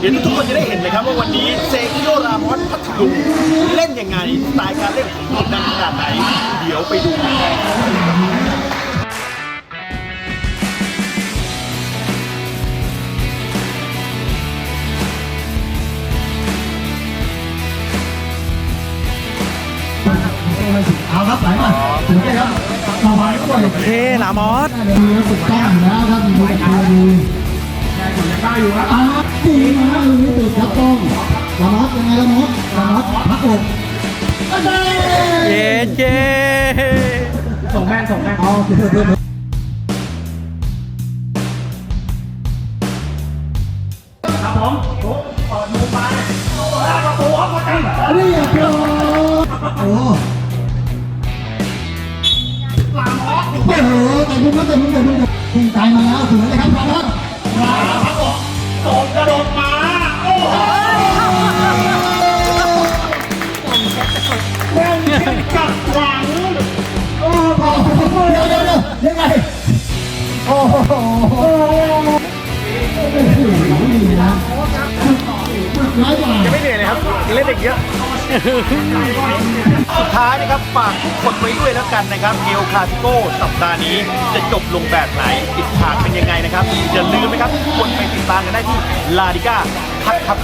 เดี๋ยวทุกคนจะได้เห็นเลยครับว่าวันนี้เซกิโยรามอสพัทลุงเล่นยังไงสไตล์การเล่นของโดดดังขนาดไหน เดี๋ยวไปดูเอาครับไหลมาถึงได้ครับต่อไปก็เลยโอเคลามอสได้เลยถูกต้องแล้วครับมีคนดูดูได้อยู่ครับีมาแล้วลูกนี้ติดครับต้องละมอสยังไงละมอสละมอสพักอกเย้เย้ส่งแม่ส่งแม่เอาเดี๋ยวเดี๋ยวเดี๋ยวครับผมโอ้เปิดมุมไปแล้วประตูออกมาเต็มเรียบร้อยโอ้โอ้โหแต่มุมนั้นแต่มุมแต่มุมแต่พุ่งใจมาแล้วสวยเลยครับ กัดหวังโอ้โหเดี๋ยวเดี๋ยวเดี๋ยวยังไง โอ้โหโอ้โหดีนะร้อยกว่า ไม่เหนื่อยเลยครับ เล่นเด็กเยอะ สุดท้ายนะครับฝากทุกคนไว้ด้วยแล้วกันนะครับเอลคาติโกสัปดาห์นี้จะจบลงแบบไหนติดฉากเป็นยังไงนะครับอย่าลืมนะครับกคนไปติดตามกันได้ที่ลาดิก้าพัดครับ